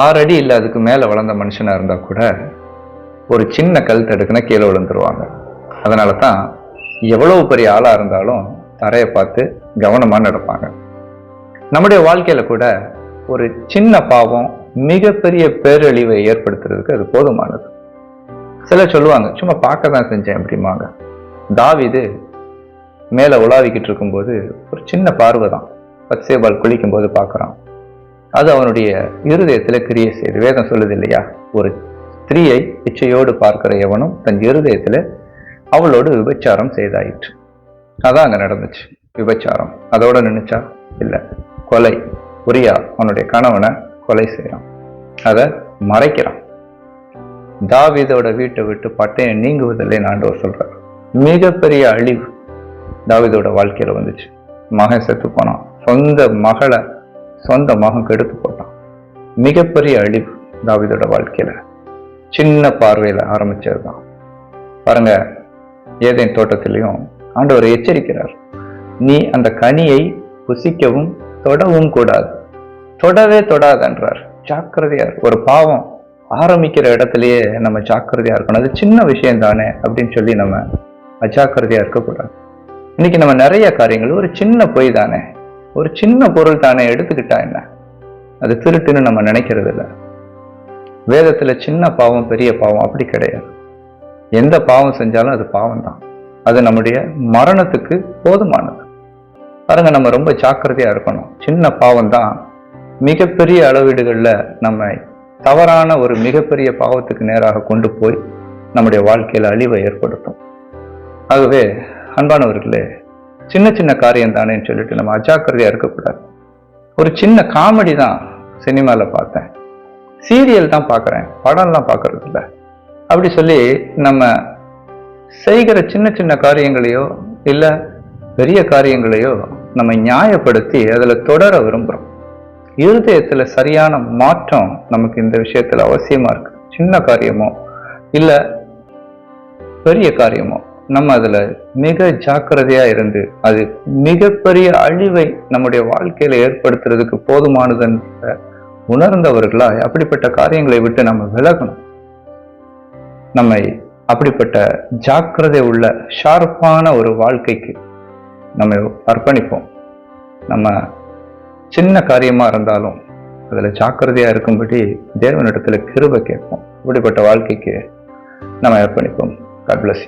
ஆறு அடி இல்லை அதுக்கு மேலே வளர்ந்த மனுஷனாக இருந்தால் கூட ஒரு சின்ன கல் தடுக்குன்னா கீழே விழுந்துருவாங்க. அதனால தான் எவ்வளவு பெரிய ஆளாக இருந்தாலும் தரையை பார்த்து கவனமாக நடப்பாங்க. நம்முடைய வாழ்க்கையில் கூட ஒரு சின்ன பாவம் மிகப்பெரிய பேரழிவை ஏற்படுத்துறதுக்கு அது போதுமானது. சிலர் சொல்லுவாங்க சும்மா பார்க்க தான் செஞ்சேன் அப்படிம்பாங்க. தாவிது மேலே உலாவிக்கிட்டு இருக்கும்போது ஒரு சின்ன பார்வை தான் பத்சேபால் குளிக்கும்போது பார்க்குறான். அது அவனுடைய இருதயத்தில் கிரியை செய்யுது வேதம் சொல்லுது இல்லையா? ஒரு ஸ்திரீயை இச்சையோடு பார்க்கிற எவனும் தன் இருதயத்தில் அவளோடு விபச்சாரம் செய்தாயிற்று. அதான் அங்கே நடந்துச்சு. விபச்சாரம். அதோட நினைச்சா இல்லை. கொலை. உரியா அவனுடைய கணவனை கொலை செய்கிறான் அதை மறைக்கிறான். தாவிதோட வீட்டை விட்டு பட்டையை நீங்குவதில்லை ஆண்டவர் சொல்கிறார் மிகப்பெரிய அழிவு தாவிதோட வாழ்க்கையில வந்துச்சு. மகன் செத்து போனான். சொந்த மகளை சொந்த மகன் கெடுத்து போட்டான். மிகப்பெரிய அழிவு தாவிதோட வாழ்க்கையில. சின்ன பார்வையில ஆரம்பிச்சதுதான். பாருங்க ஏதேன் தோட்டத்திலையும் ஆண்டவர் எச்சரிக்கிறார். நீ அந்த கனியை புசிக்கவும் தொடவும் கூடாது. தொடவே தொடாதன்றார் ஜாக்கிரதையா ஒரு பாவம் ஆரம்பிக்கிற இடத்துலயே நம்ம ஜாக்கிரதையா இருக்கணும். அது சின்ன விஷயம் தானே அப்படின்னு சொல்லி நம்ம அஜாக்கிரதையா இருக்கக்கூடாது. இன்னைக்கு நம்ம நிறைய காரியங்கள் ஒரு சின்ன பொய் தானே ஒரு சின்ன பொருள் தானே எடுத்துக்கிட்டா என்ன? அது திருட்டுன்னு நம்ம நினைக்கிறது இல்லை வேதத்துல சின்ன பாவம் பெரிய பாவம் அப்படி கிடையாது. எந்த பாவம் செஞ்சாலும் அது பாவம் தான் அது நம்முடைய மரணத்துக்கு போதுமானது. பாருங்க நம்ம ரொம்ப ஜாக்கிரதையா இருக்கணும். சின்ன பாவம் தான் மிகப்பெரிய அளவீடுகள்ல நம்மை தவறான ஒரு மிகப்பெரிய பாவத்துக்கு நேராக கொண்டு போய் நம்முடைய வாழ்க்கையில அழிவை ஏற்படுத்தும். ஆகவே அன்பானவர்களே சின்ன சின்ன காரியம் தானேன்னு சொல்லிட்டு நம்ம அஜாக்கிரதையாக இருக்கக்கூடாது. ஒரு சின்ன காமெடி தான் சினிமாவில் பார்த்தேன். சீரியல் தான் பார்க்குறேன். படம்லாம் பார்க்கறது இல்ல. அப்படி சொல்லி நம்ம செய்கிற சின்ன சின்ன காரியங்களையோ இல்லை பெரிய காரியங்களையோ நம்ம நியாயப்படுத்தி அதுல தொடர விரும்புறோம். இருதயத்துல சரியான மாற்றம் நமக்கு இந்த விஷயத்துல அவசியமா இருக்கு. சின்ன காரியமோ இல்ல பெரிய காரியமோ. நம்ம அதில் மிக ஜாக்கிரதையாக இருந்து அது மிகப்பெரிய அழிவை நம்முடைய வாழ்க்கையில் ஏற்படுத்துறதுக்கு போதுமானதுன்ற உணர்ந்தவர்களா அப்படிப்பட்ட காரியங்களை விட்டு நம்ம விலகணும். நம்மை அப்படிப்பட்ட ஜாக்கிரதை உள்ள ஷார்ப்பான ஒரு வாழ்க்கைக்கு நம்ம அர்ப்பணிப்போம். நம்ம சின்ன காரியமாக இருந்தாலும் அதில் ஜாக்கிரதையாக இருக்கும்படி தேவனிடத்தில் கிருபை கேட்போம். இப்படிப்பட்ட வாழ்க்கைக்கு நம்ம அர்ப்பணிப்போம். God bless